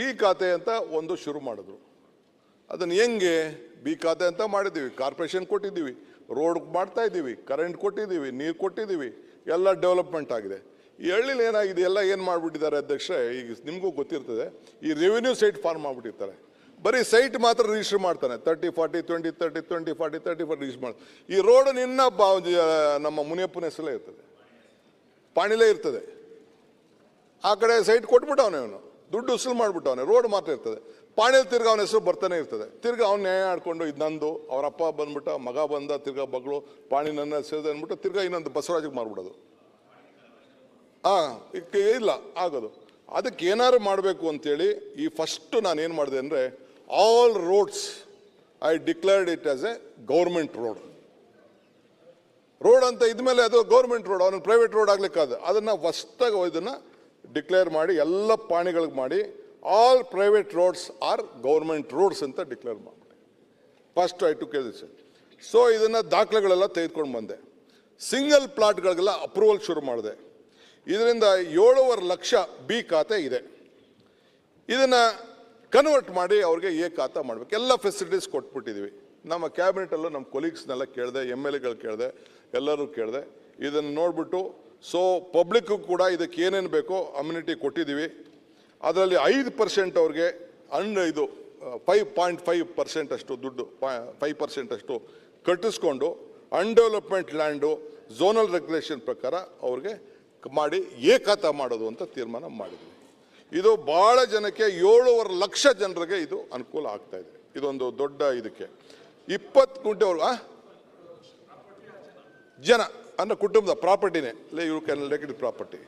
B ಖಾತೆ ಅಂತ ಒಂದು ಶುರು ಮಾಡಿದ್ರು. ಅದನ್ನು ಹೆಂಗೆ? ಬಿ ಖಾತೆ ಅಂತ ಮಾಡಿದ್ದೀವಿ. ಕಾರ್ಪೊರೇಷನ್ ಕೊಟ್ಟಿದ್ದೀವಿ. ರೋಡ್ ಮಾಡ್ತಾ ಇದ್ದೀವಿ. ಕರೆಂಟ್ ಕೊಟ್ಟಿದ್ದೀವಿ. ನೀರು ಕೊಟ್ಟಿದ್ದೀವಿ. ಎಲ್ಲ ಡೆವಲಪ್ಮೆಂಟ್ ಆಗಿದೆ. ಈ ಹಳ್ಳಿಲಿ ಏನಾಗಿದೆ? ಎಲ್ಲ ಏನು ಮಾಡಿಬಿಟ್ಟಿದ್ದಾರೆ ಅಧ್ಯಕ್ಷ ಈಗ ನಿಮಗೂ ಗೊತ್ತಿರ್ತದೆ. ಈ ರೆವಿನ್ಯೂ ಸೈಟ್ ಫಾರ್ಮ್ ಮಾಡಿಬಿಟ್ಟಿರ್ತಾರೆ. ಬರೀ ಸೈಟ್ ಮಾತ್ರ ರಿಜಿಸ್ಟರ್ ಮಾಡ್ತಾನೆ. Thirty forty twenty thirty twenty forty thirty forty register ಮಾಡಿ ಈ ರೋಡ್ ನಿನ್ನ ನಮ್ಮ ಮುನಿಯಪ್ಪನ ಹೆಸರಲ್ಲೇ ಇರ್ತದೆ. ಪಾಣಿಲೇ ಇರ್ತದೆ. ಆ ಕಡೆ ಸೈಟ್ ಕೊಟ್ಬಿಟ್ಟವನು ಅವನು. ದುಡ್ಡು ಉಸುಲು ಅವನೇ ರೋಡ್ ಮಾತ್ರ ಇರ್ತದೆ. ಪಾಣಿಯಲ್ಲಿ ತಿರ್ಗ ಅವನ ಹೆಸರು ಬರ್ತಾನೆ ಇರ್ತದೆ. ತಿರ್ಗ ಅವ್ನು ನ್ಯಾಯ ಆಡ್ಕೊಂಡು ಇದು ನಂದು, ಅವ್ರ ಅಪ್ಪ ಬಂದ್ಬಿಟ್ಟ, ಮಗ ಬಂದ, ತಿರ್ಗ ಬಗ್ಳು, ಪಾಣಿ ನನ್ನ ಸೇರಿದೆ ಅಂದ್ಬಿಟ್ಟು ತಿರ್ಗ ಇನ್ನೊಂದು ಬಸವರಾಜಿಗೆ ಮಾರ್ಬಿಡೋದು. ಹಾಂ ಇಲ್ಲ, ಆಗೋದು. ಅದಕ್ಕೆ ಏನಾದ್ರು ಮಾಡಬೇಕು ಅಂತೇಳಿ ಈ ಫಸ್ಟ್ ನಾನು ಏನು ಮಾಡಿದೆ ಅಂದರೆ all roads I declared it as a government road road ಅಂತ ಇದ್ಮೇಲೆ ಅದು ಗೌರ್ಮೆಂಟ್ ರೋಡ್ ಅವನು ಪ್ರೈವೇಟ್ ರೋಡ್ ಆಗ್ಲಿಕ್ಕಾದ. ಅದನ್ನು ಹೊಸ್ದಾಗಿ ಇದನ್ನು ಡಿಕ್ಲೇರ್ ಮಾಡಿ, ಎಲ್ಲ ಪಾಣಿಗಳಿಗೆ ಮಾಡಿ all private roads are government roads ಅಂತ ಡಿಕ್ಲೇರ್ ಮಾಡಿ first I took this so ಇದನ್ನು ದಾಖಲೆಗಳೆಲ್ಲ ತೆಗೆದುಕೊಂಡು ಬಂದೆ. ಸಿಂಗಲ್ ಪ್ಲಾಟ್ಗಳಿಗೆಲ್ಲ ಅಪ್ರೂವಲ್ ಶುರು ಮಾಡಿದೆ. ಇದರಿಂದ ಏಳುವರೆ ಲಕ್ಷ ಬಿ ಖಾತೆ ಇದೆ. ಇದನ್ನು ಕನ್ವರ್ಟ್ ಮಾಡಿ ಅವ್ರಿಗೆ ಎ ಖಾತೆ ಮಾಡಬೇಕು. ಎಲ್ಲ ಫೆಸಿಲಿಟೀಸ್ ಕೊಟ್ಬಿಟ್ಟಿದ್ದೀವಿ ನಮ್ಮ ಕ್ಯಾಬಿನೆಟಲ್ಲೂ ನಮ್ಮ ಕೊಲೀಗ್ಸ್ನೆಲ್ಲ ಕೇಳಿದೆ ಎಂ ಎಲ್ ಎಗಳು ಕೇಳಿದೆ, ಎಲ್ಲರೂ ಕೇಳಿದೆ. ಇದನ್ನು ನೋಡಿಬಿಟ್ಟು ಸೊ ಪಬ್ಲಿಕ್ಕು ಕೂಡ ಇದಕ್ಕೆ ಏನೇನು ಬೇಕೋ ಅಮ್ಯುನಿಟಿ ಕೊಟ್ಟಿದ್ದೀವಿ. ಅದರಲ್ಲಿ ಐದು ಪರ್ಸೆಂಟ್ ಅವ್ರಿಗೆ ಅನ್ ಇದು ಫೈವ್ ಪಾಯಿಂಟ್ ಫೈವ್ ಪರ್ಸೆಂಟ್ ಅಷ್ಟು ದುಡ್ಡು ಫೈವ್ ಪರ್ಸೆಂಟ್ ಅಷ್ಟು ಕಟ್ಟಿಸ್ಕೊಂಡು ಅನ್ಡೆವಲಪ್ಮೆಂಟ್ ಲ್ಯಾಂಡು ಝೋನಲ್ ರೆಗ್ಯುಲೇಷನ್ ಪ್ರಕಾರ ಅವ್ರಿಗೆ ಮಾಡಿ ಏಕಾತ ಮಾಡೋದು ಅಂತ ತೀರ್ಮಾನ ಮಾಡಿದ್ವಿ. ಇದು ಭಾಳ ಜನಕ್ಕೆ ಏಳುವರೆ ಲಕ್ಷ ಜನರಿಗೆ ಇದು ಅನುಕೂಲ ಆಗ್ತಾ ಇದೆ. ಇದೊಂದು ದೊಡ್ಡ ಇದಕ್ಕೆ. ಇಪ್ಪತ್ತು ಆ? ಜನ. ಅಂದ್ರೆ ಕುಟುಂಬದ ಪ್ರಾಪರ್ಟಿನೇ lay you can lake it property